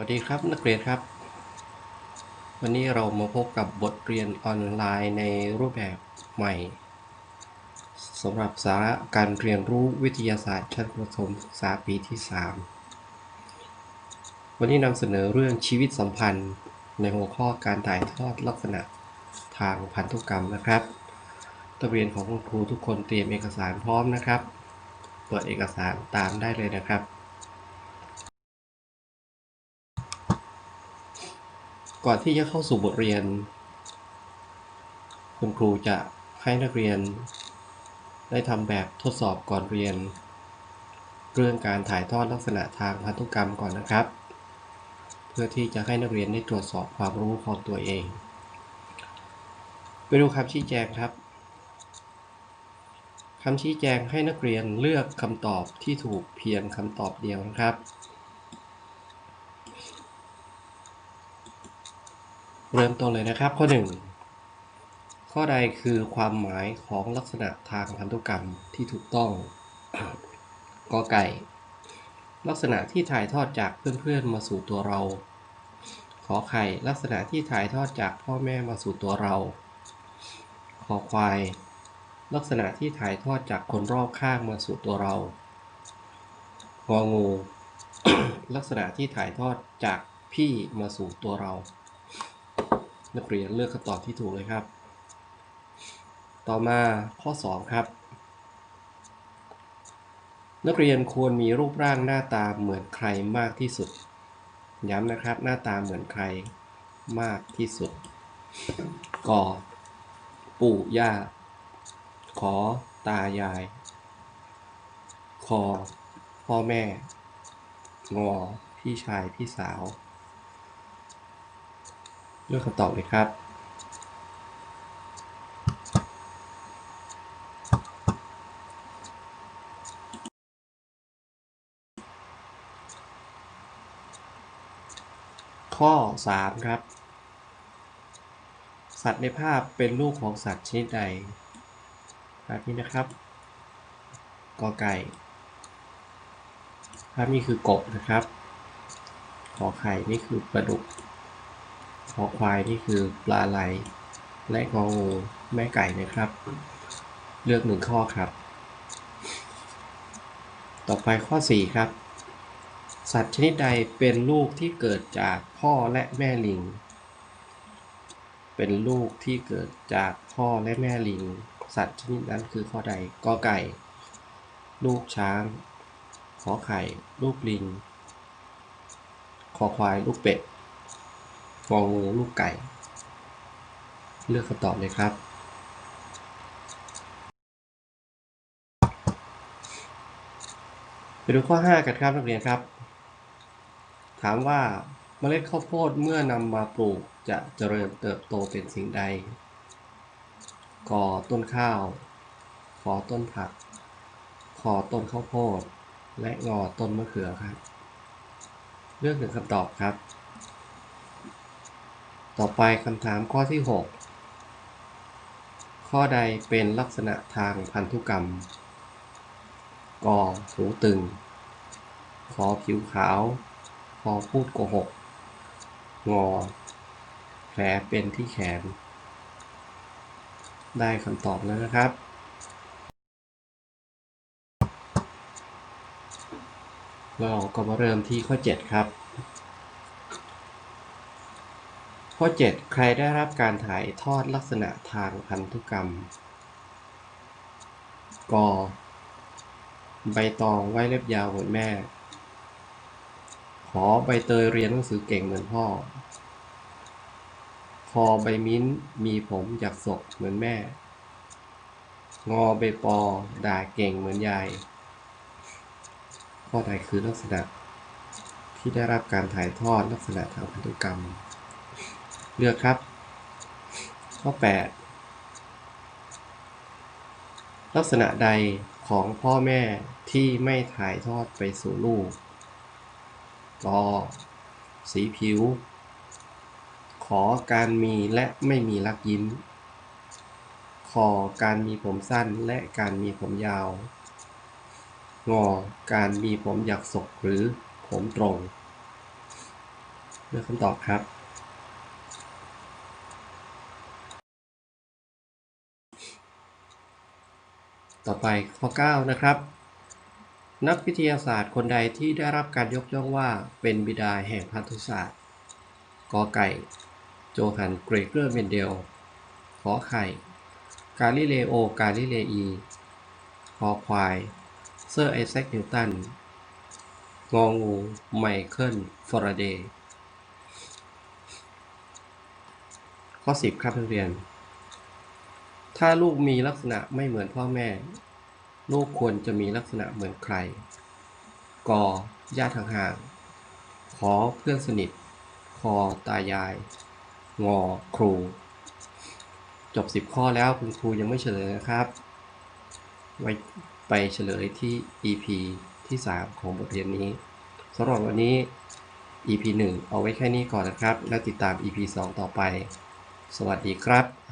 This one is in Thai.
วัสดีครับนักเรียนครับ วันนี้เรามาพบกับบทเรียนออนไลน์ในรูปแบบใหม่สำหรับสาระการเรียนรู้วิทยาศาสตร์ชั้นประถมศึกษาปีที่ 3 วันนี้นำเสนอเรื่องชีวิตสัมพันธ์ในหัวข้อการถ่ายทอดลักษณะทางพันธุกรรมนะครับนักเรียนของคุณครูทุกคนเตรียมเอกสารพร้อมนะครับ เปิดเอกสารตามได้เลยนะครับ ก่อนที่จะเข้าสู่บทเรียน คุณครูจะให้นักเรียน ได้ทำแบบทดสอบก่อนเรียน เรื่องการถ่ายทอดลักษณะทางพันธุกรรมก่อนนะครับ เพื่อที่จะให้นักเรียนได้ตรวจสอบความรู้ของตัวเอง ไปดูคำชี้แจงครับคำชี้แจงให้นักเรียนเลือกคำตอบที่ถูกเพียงคำตอบเดียวนะครับ เริ่มต้นเลยนะครับ ข้อ 1 ข้อใดคือความหมายของลักษณะทางพันธุกรรมที่ถูกต้องกอไก่ ลักษณะที่ถ่ายทอดจากเพื่อนๆมาสู่ตัวเรา ขอไข่ลักษณะที่ถ่ายทอดจากพ่อแม่มาสู่ตัวเรา ขอควาย ลักษณะที่ถ่ายทอดจากคนรอบข้างมาสู่ตัวเรางองู ลักษณะที่ถ่ายทอดจากพี่มาสู่ตัวเรา นักเรียนเลือกคำตอบที่ถูกเลยครับ ต่อมาข้อ 2 ครับ นักเรียนควรมีรูปร่างหน้าตาเหมือนใครมากที่สุด ย้ำนะครับ หน้าตาเหมือนใครมากที่สุดกอปู่ย่า ขอตายาย คอพ่อแม่ งอพี่ชายพี่สาว เลือกคำตอบเลยครับ ข้อ 3 ครับ สัตว์ในภาพเป็นลูกของสัตว์ชนิดใดภาพนี้นะครับกอไก่ภาพนี้คือกบนะครับ ขอไข่นี่คือปลาดุก อควายนี่คือปลาไหล และงองูแม่ไก่นะครับ เลือกหนึ่งข้อครับ ต่อไปข้อ 4 ครับ สัตว์ชนิดใดเป็นลูกที่เกิดจากพ่อและแม่ลิง เป็นลูกที่เกิดจากพ่อและแม่ลิง สัตว์ชนิดนั้นคือข้อใดกอไก่ ลูกช้างขอไข่ ลูกลิงคอควาย ลูกเป็ด งองูลูกไก่ เลือกคำตอบเลยครับ ไปดูข้อ 5 กันครับนักเรียนครับ ถามว่าเมล็ดข้าวโพดเมื่อนำมาปลูกจะเจริญเติบโตเป็นสิ่งใดกอต้นข้าว ขอต้นผัก ขอต้นข้าวโพด และงอต้นมะเขือครับ เลือกหนึ่งคำตอบครับ ต่อไปคำถามข้อที่ 6 ข้อใดเป็นลักษณะทางพันธุกรรม กอหูตึง ขอผิวขาวขอพูดโกหก งอ แผลเป็นที่แขน ได้คำตอบแล้วนะครับเราก็มาเริ่มที่ข้อ 7 ครับ ข้อ 7 ใครได้รับการถ่ายทอดลักษณะทางพันธุกรรม ก ใบตองไว้เล็บยาวเหมือนแม่ ขอใบเตยเรียนหนังสือเก่งเหมือนพ่อ คอใบมิ้นมีผมอยากศกเหมือนแม่ งอใบปอ ด่าเก่งเหมือนยาย ข้อใดคือลักษณะที่ได้รับการถ่ายทอดลักษณะทางพันธุกรรม เลือกครับ ข้อ 8 ลักษณะใดของพ่อแม่ที่ไม่ถ่ายทอดไปสู่ลูกกสีผิว ขอการมีและไม่มีรักยิ้มคอการมีผมสั้นและการมีผมยาว งอการมีผมหยักศกหรือผมตรงเลือกคำตอบครับ ต่อไปข้อ 9 นะครับ นักวิทยาศาสตร์คนใดที่ได้รับการยกย่องว่าเป็นบิดาแห่งพันธุศาสตร์ กอไก่ โจฮันเกรเกอร์เมนเดล ขอไข่ กาลิเลโอกาลิเลอีคอควาย เซอร์ไอแซคนิวตัน งองู ไมเคิล ฟาราเดย์ ข้อ 10 ครับนักเรียน ถ้าลูกมีลักษณะไม่เหมือนพ่อแม่ ลูกควรจะมีลักษณะเหมือนใคร กอญาติห่างๆขอเพื่อนสนิท คอตายาย งอครู จบ 10 ข้อแล้วคุณครูยังไม่เฉลยนะครับ ไว้ไปเฉลยที่ EP ที่ 3 ของบทเรียนนี้สำหรับวันนี้ EP 1 เอาไว้แค่นี้ก่อนนะครับ แล้วติดตาม EP 2 ต่อไป สวัสดีครับ